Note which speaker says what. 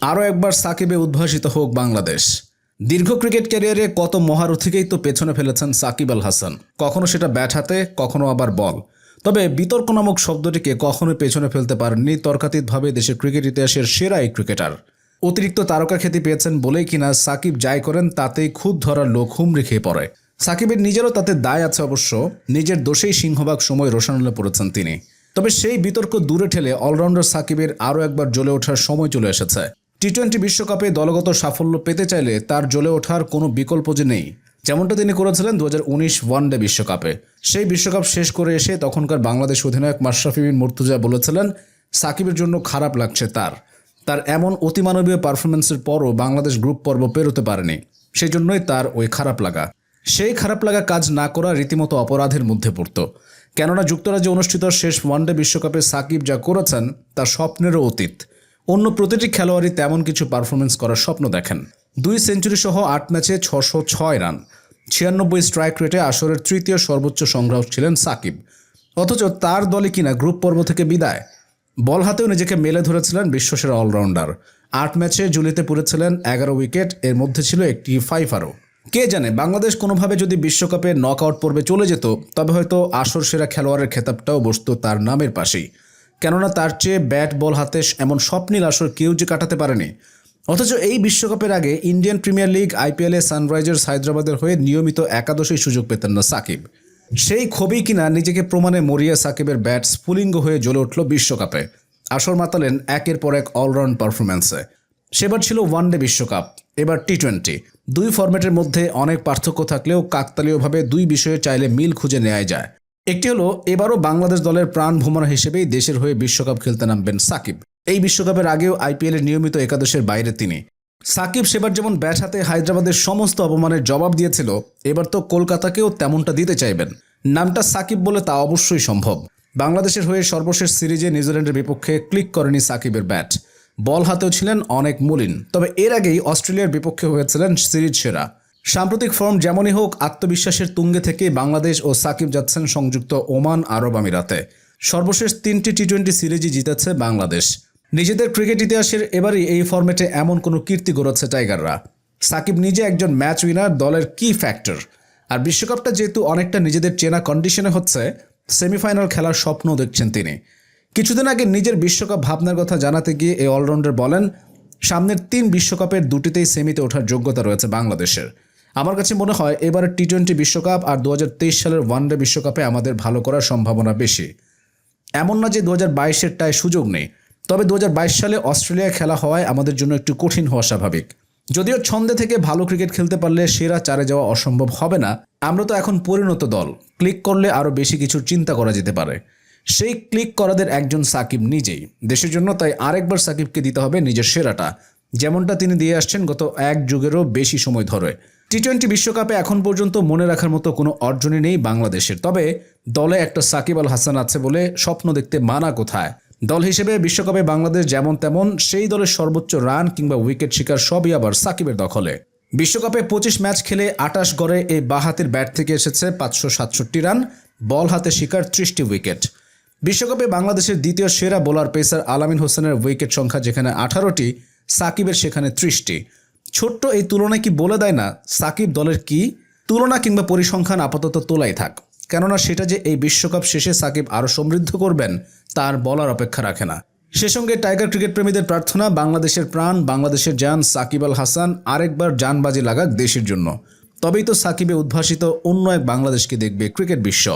Speaker 1: আরও একবার সাকিবে উদ্ভাসিত হোক বাংলাদেশ। দীর্ঘ ক্রিকেট ক্যারিয়ারে কত মহারথীকেই তো পেছনে ফেলেছেন সাকিব আল হাসান। কখনো সেটা ব্যাট হাতে, কখনো আবার বল। তবে বিতর্ক নামক শব্দটিকে কখনোই পেছনে ফেলতে পারেননি তর্কাতীতভাবে দেশের ক্রিকেট ইতিহাসের সেরা এই ক্রিকেটার। অতিরিক্ত তারকা খ্যাতি পেয়েছেন বলেই কিনা সাকিব যাই করেন তাতেই খুদ ধরার লোক হুমড়ি খেয়ে পড়ে। সাকিবের নিজেরও তাতে দায় আছে অবশ্য, নিজের দোষেই সিংহভাগ সময় রোশানলে পড়েছেন তিনি। তবে সেই বিতর্ক দূরে ঠেলে অলরাউন্ডার সাকিবের আরও একবার জ্বলে ওঠার সময় চলে এসেছে। টি টোয়েন্টি বিশ্বকাপে দলগত সাফল্য পেতে চাইলে তার জ্বলে ওঠার কোনো বিকল্প যে নেই, যেমনটা তিনি করেছিলেন দু হাজার উনিশ ওয়ানডে বিশ্বকাপে। সেই বিশ্বকাপ শেষ করে এসে তখনকার বাংলাদেশ অধিনায়ক মাশরাফি বিন মুর্তুজা বলেছিলেন, সাকিবের জন্য খারাপ লাগছে তার। তার এমন অতিমানবীয় পারফরমেন্সের পরও বাংলাদেশ গ্রুপ পর্ব পেরোতে পারেনি। সেই জন্যই তার ওই খারাপ লাগা। সেই খারাপ লাগা কাজ না করা রীতিমতো অপরাধের মধ্যে পড়ত। কেননা যুক্তরাজ্যে অনুষ্ঠিত শেষ ওয়ানডে বিশ্বকাপে সাকিব যা করেছেন, তা স্বপ্নেরও অতীত। অন্য প্রতিটি খেলোয়াড়ই তেমন কিছু পারফরমেন্স করার স্বপ্ন দেখেন। দুই সেঞ্চুরি সহ আট ম্যাচে ছশো ছয় রান। ছিয়ানব্বই স্ট্রাইক রেটে আসরের তৃতীয় সর্বোচ্চ সংগ্রাহক ছিলেন সাকিব। অথচ তার দলে কিনা গ্রুপ পর্ব থেকে বিদায়। বল হাতেও নিজেকে মেলে ধরেছিলেন বিশ্বসেরা অলরাউন্ডার আট ম্যাচে জুলিতে পুরেছিলেন এগারো উইকেট এর মধ্যে ছিল একটি ফাইফারও কে জানে, বাংলাদেশ কোনোভাবে যদি বিশ্বকাপে নকআউট পর্বে চলে যেত, তবে হয়তো আসর সেরা খেলোয়াড়ের খেতাবটাও বসত তার নামের পাশেই। কেননা তার চেয়ে ব্যাট, বল হাতে এমন স্বপ্নীল আসর কেউ যে কাটাতে পারেনি। অথচ এই বিশ্বকাপের আগে ইন্ডিয়ান প্রিমিয়ার লিগ, আইপিএলে সানরাইজার্স হায়দ্রাবাদের হয়ে নিয়মিত একাদশেই সুযোগ পেতেন না সাকিব। সেই ক্ষোভেই কিনা নিজেকে প্রমাণে মরিয়া সাকিবের ব্যাট স্ফুলিঙ্গ হয়ে জ্বলে উঠল বিশ্বকাপে। আসর মাতালেন একের পর এক অলরাউন্ড পারফরম্যান্সে সেবার ছিল ওয়ানডে বিশ্বকাপ, এবার টি টোয়েন্টি দুই ফরম্যাটের মধ্যে অনেক পার্থক্য থাকলেও কাকতালীয়ভাবে দুই বিষয়ে চাইলে মিল খুঁজে নেওয়া যায়। একটি হলো, এবারও বাংলাদেশ দলের প্রাণ ভ্রমণ হিসেবেই দেশের হয়ে বিশ্বকাপ খেলতে নামবেন সাকিব। এই বিশ্বকাপের আগেও আইপিএলের নিয়মিত একাদশের বাইরে তিনি। সাকিব সেবার যেমন ব্যাট হাতে হায়দ্রাবাদের সমস্ত অপমানের জবাব দিয়েছিল, এবার তো কলকাতাকেও তেমনটা দিতে চাইবেন। নামটা সাকিব বলে তা অবশ্যই সম্ভব। বাংলাদেশের হয়ে সর্বশেষ সিরিজে নিউজিল্যান্ডের বিপক্ষে ক্লিক করেনি সাকিবের ব্যাট। বল হাতেও ছিলেন অনেক মলিন, তবে এর আগেই অস্ট্রেলিয়ার বিপক্ষে হয়েছিলেন সিরিজ সেরা। সাম্প্রতিক ফর্ম যেমনই হোক, আত্মবিশ্বাসের তুঙ্গে থেকে বাংলাদেশ ও সাকিব যাচ্ছেন সংযুক্ত ওমান আরব আমিরাতে। সর্বশেষ তিনটি টি টোয়েন্টি সিরিজই জিতেছে বাংলাদেশ। নিজেদের ক্রিকেট ইতিহাসের এবারই এই ফর্মেটে এমন কোনো কীর্তি গড়াচ্ছে টাইগাররা। সাকিব নিজে একজন ম্যাচ উইনার, দলের কি ফ্যাক্টর? আর বিশ্বকাপটা যেহেতু অনেকটা নিজেদের চেনা কন্ডিশনে হচ্ছে, সেমিফাইনাল খেলার স্বপ্ন দেখছেন তিনি। কিছুদিন আগে নিজের বিশ্বকাপ ভাবনার কথা জানাতে গিয়ে এই অলরাউন্ডার বলেন, সামনের তিন বিশ্বকাপের দুটিতেই সেমিতে ওঠার যোগ্যতা রয়েছে বাংলাদেশের। আমার কাছে মনে হয় এবারের টি টোয়েন্টি বিশ্বকাপ আর দু হাজার তেইশ সালের ওয়ানডে বিশ্বকাপে আমাদের ভালো করার সম্ভাবনা বেশি। এমন না যে দু হাজার বাইশেরটায় সুযোগ নেই, তবে দু হাজার বাইশ সালে অস্ট্রেলিয়া খেলা হওয়ায় আমাদের জন্য একটু কঠিন হওয়া স্বাভাবিক। যদিও ছন্দে থেকে ভালো ক্রিকেট খেলতে পারলে সেরা চারে যাওয়া অসম্ভব হবে না, আমরা তো এখন পরিণত দল। ক্লিক করলে আরও বেশি কিছু চিন্তা করা যেতে পারে। সেই ক্লিক করাদের একজন সাকিব নিজেই। দেশের জন্য তাই আরেকবার সাকিবকে দিতে হবে নিজের সেরাটা। যেমনটা তিনি দিয়ে আসছেন গত এক যুগেরও বেশি সময় ধরে। টি টোয়েন্টি বিশ্বকাপে এখন পর্যন্ত মনে রাখার মতো কোনো অর্জনই নেই বাংলাদেশের। তবে দলে একটা সাকিব আল হাসান আছে বলে স্বপ্ন দেখতে মানা কোথায়? দল হিসেবে বিশ্বকাপে বাংলাদেশ যেমন তেমন, সেই দলের সর্বোচ্চ রান কিংবা উইকেট শিকার সবই আবার সাকিবের দখলে। বিশ্বকাপে পঁচিশ ম্যাচ খেলে আটাশ গড়ে এই বাহাতের ব্যাট থেকে এসেছে পাঁচশো সাতষট্টি রান, বল হাতে শিকার ত্রিশটি উইকেট। বিশ্বকাপে বাংলাদেশের দ্বিতীয় সেরা বোলার পেসার আলামিন হোসেনের উইকেট সংখ্যা যেখানে আঠারোটি, সাকিবের সেখানে ত্রিশটি। ছোট্ট এই তুলনায় কি বলে দেয় না? সাকিব দলের কি তুলনা কিংবা পরিসংখ্যান আপাতত তোলাই থাক। কেননা সেটা যে এই বিশ্বকাপ শেষে সাকিব আরও সমৃদ্ধ করবেন, তার বলার অপেক্ষা রাখে না। সে সঙ্গে টাইগার ক্রিকেট প্রেমীদের প্রার্থনা, বাংলাদেশের প্রাণ, বাংলাদেশের জান, সাকিব আল হাসান, আরেকবার জানবাজি লাগাক দেশের জন্য। তবেই তো সাকিবে উদ্ভাসিত অন্য এক বাংলাদেশকে দেখবে ক্রিকেট বিশ্ব।